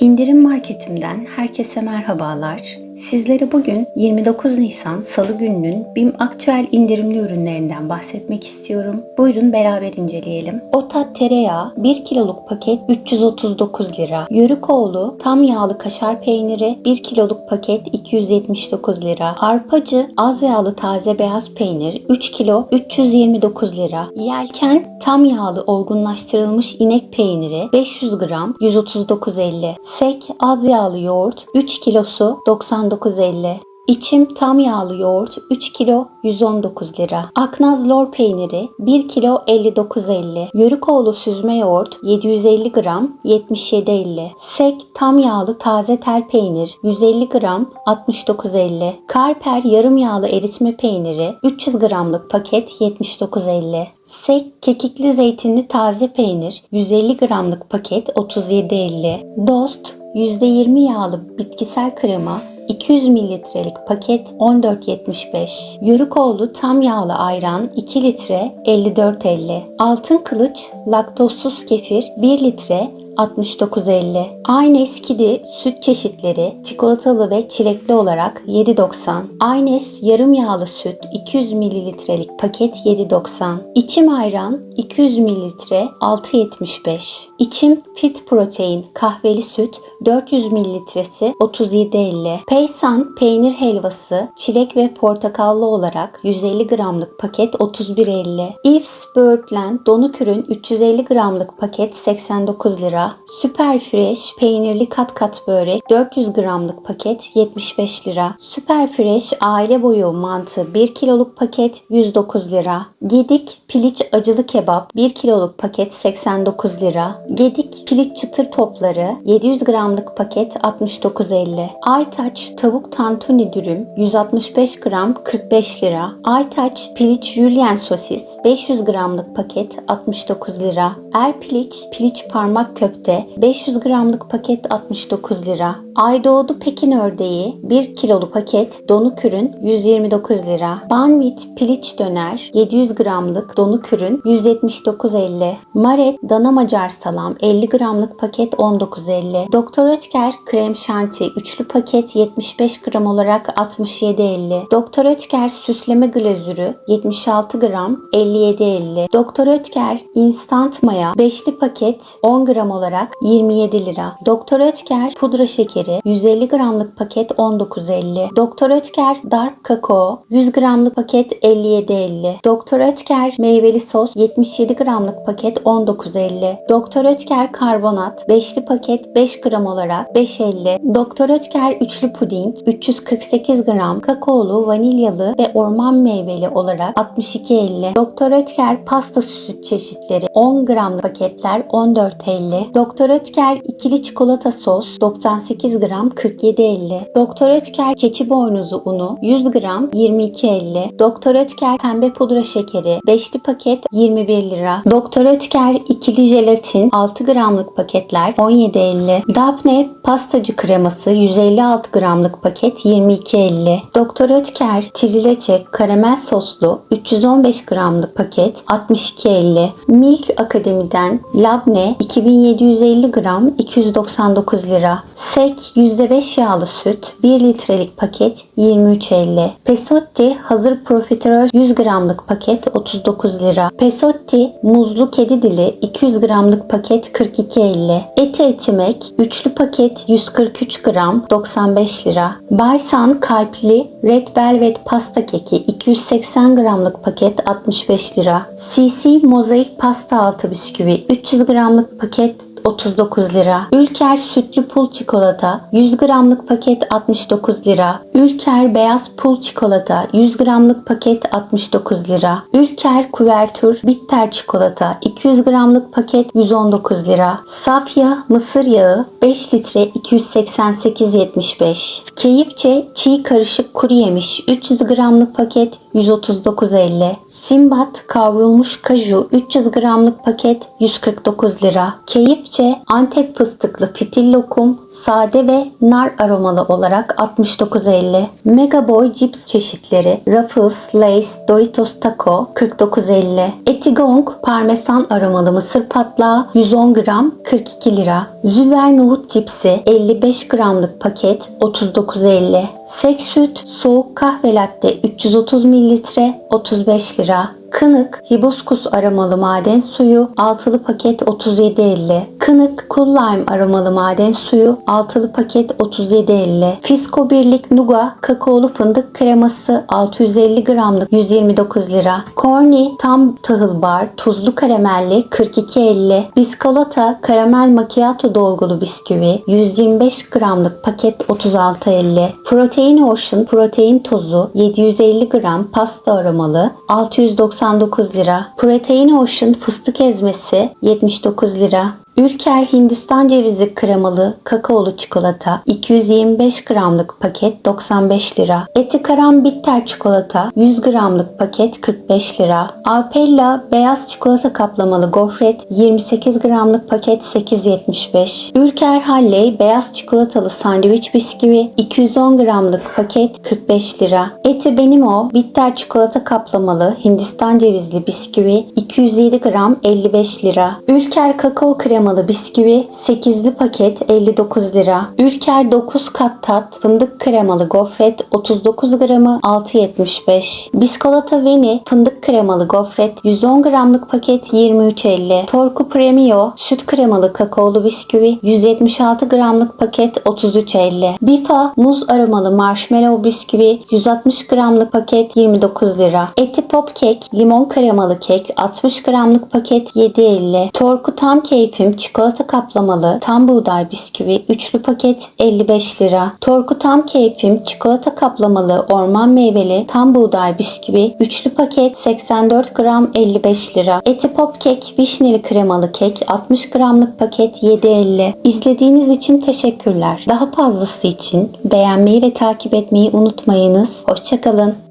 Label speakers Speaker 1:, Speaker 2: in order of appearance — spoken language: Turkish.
Speaker 1: İndirim marketimden herkese merhabalar. Sizlere bugün 29 Nisan Salı gününün BİM aktüel indirimli ürünlerinden bahsetmek istiyorum. Buyurun beraber inceleyelim. Otat tereyağı 1 kiloluk paket 339 lira. Yörükoğlu tam yağlı kaşar peyniri 1 kiloluk paket 279 lira. Arpacı az yağlı taze beyaz peynir 3 kilo 329 lira. Yelken tam yağlı olgunlaştırılmış inek peyniri 500 gram 139.50. Sek az yağlı yoğurt 3 kilosu 99.50. İçim tam yağlı yoğurt 3 kilo 119 lira. Aknaz lor peyniri 1 kilo 59.50. Yörükoğlu süzme yoğurt 750 gram 77.50. Sek tam yağlı taze tel peynir 150 gram 69.50. Karper yarım yağlı eritme peyniri 300 gramlık paket 79.50. Sek kekikli zeytinli taze peynir 150 gramlık paket 37.50. Dost %20 yağlı bitkisel krema 200 mililitrelik paket 14.75. Yörükoğlu tam yağlı ayran 2 litre 54.50. Altın kılıç laktozsuz kefir 1 litre 69.50. Aynı eskidi süt çeşitleri çikolatalı ve çilekli olarak 7.90. Aynes yarım yağlı süt 200 mililitrelik paket 7.90. İçim ayran 200 mililitre 6.75. İçim fit protein kahveli süt 400 mililitresi 37.50. Peysan peynir helvası çilek ve portakallı olarak 150 gramlık paket 31.50. Yves Birdland donuk ürün 350 gramlık paket 89 lira. Super Fresh peynirli kat kat börek 400 gramlık paket 75 lira. Super Fresh aile boyu mantı 1 kiloluk paket 109 lira. Gedik piliç acılı kebap 1 kiloluk paket 89 lira. Gedik piliç çıtır topları 700 gramlık paket 69.50. Aytaç tavuk tantuni dürüm 165 gram 45 lira. Aytaç piliç jülyen sosis 500 gramlık paket 69 lira. Erpiliç piliç parmak köfte 500 gramlık paket 69 lira. Aydoğdu Pekin ördeği 1 kilolu paket donuk ürün 129 lira. Banvit piliç döner 700 gramlık donuk ürün 179.50. Maret dana macar salam 50 gramlık paket 19.50. Doktor Ötker krem şanti üçlü paket 75 gram olarak 67.50. Doktor Ötker süsleme glazürü 76 gram 57.50. Doktor Ötker instant maya 5'li paket 10 gram olarak 27 lira. Doktor Ötker pudra şekeri 150 gramlık paket 19.50. Doktor Ötker dark kakao 100 gramlık paket 57.50. Doktor Ötker meyveli sos 77 gramlık paket 19.50. Doktor Ötker karbonat 5'li paket 5 gram olarak 5.50. Doktor Ötker üçlü puding 348 gram kakaolu, vanilyalı ve orman meyveli olarak 62.50. Doktor Ötker pasta süsü çeşitleri 10 gramlık paketler 14.50. Doktor Ötker ikili çikolata sos 98 gram 47.50. Doktor Ötker keçi boynuzu unu 100 gram 22.50. Doktor Ötker pembe pudra şekeri 5'li paket 21 lira. Doktor Ötker ikili jelatin 6 gramlık paketler 17.50. Dabne pastacı kreması 156 gramlık paket 22.50. Doktor Ötker trileçe karamel soslu 315 gramlık paket 62.50. Milk Akademi'den labne 2750 gram 299 lira. Sek %5 yağlı süt 1 litrelik paket 23.50. Pesotti hazır profiterol 100 gramlık paket 39 lira. Pesotti muzlu kedi dili 200 gramlık paket 42.50. Eti etimek üçlü paket 143 gram 95 lira. Baysan kalpli Red Velvet pasta keki 280 gramlık paket 65 lira. CC mozaik pasta altı bisküvi 300 gramlık paket 39 lira. Ülker sütlü pul çikolata 100 gramlık paket 69 lira. Ülker beyaz pul çikolata 100 gramlık paket 69 lira. Ülker kuvertür bitter çikolata 200 gramlık paket 119 lira. Safya mısır yağı 5 litre 288.75. Keyifçe çiğ karışık kuru yemiş 300 gramlık paket 139.50. Simbat kavrulmuş kaju 300 gramlık paket 149 lira. Keyif Kepçe, Antep fıstıklı fitil lokum, sade ve nar aromalı olarak 69.50. Mega Boy cips çeşitleri Ruffles, Lay's, Doritos Taco 49.50. Etigong parmesan aromalı mısır patlağı 110 gram 42 lira. Züber nohut cipsi 55 gramlık paket 39.50. Sek süt soğuk kahve latte 330 mililitre 35 lira. Kınık hibiskus aromalı maden suyu altılı paket 37.50. Kınık cool lime aromalı maden suyu altılı paket 37.50. Fisko birlik Nuga kakaolu fındık kreması 650 gramlık 129 lira. Corny tam tahıl bar tuzlu karamelli 42.50. Biskolata karamel macchiato dolgulu bisküvi 125 gramlık paket 36.50. Protein Ocean protein tozu 750 gram pasta aromalı 699 lira. Protein Ocean fıstık ezmesi 79 lira. Ülker Hindistan cevizi kremalı kakaolu çikolata 225 gramlık paket 95 lira. Etikaram bitter çikolata 100 gramlık paket 45 lira. Alpella beyaz çikolata kaplamalı gofret 28 gramlık paket 8.75. Ülker Halley beyaz çikolatalı sandviç bisküvi 210 gramlık paket 45 lira. Eti benim o bitter çikolata kaplamalı Hindistan cevizli bisküvi 207 gram 55 lira. Ülker kakao kremalı bisküvi 8'li paket 59 lira. Ülker 9 kat tat fındık kremalı gofret 39 gramı 6.75. Biskolata Veni fındık kremalı gofret 110 gramlık paket 23.50. Torku Premio süt kremalı kakaolu bisküvi 176 gramlık paket 33.50. Bifa muz aromalı marshmallow bisküvi 160 gramlık paket 29 lira. Eti pop kek limon kremalı kek 60 gramlık paket 7.50. Torku tam keyfim çikolata kaplamalı tam buğday bisküvi üçlü paket 55 lira. Torku tam keyfim çikolata kaplamalı orman meyveli tam buğday bisküvi üçlü paket 84 gram 55 lira. Eti pop kek vişneli kremalı kek 60 gramlık paket 7.50. İzlediğiniz için teşekkürler. Daha fazlası için beğenmeyi ve takip etmeyi unutmayınız. Hoşçakalın.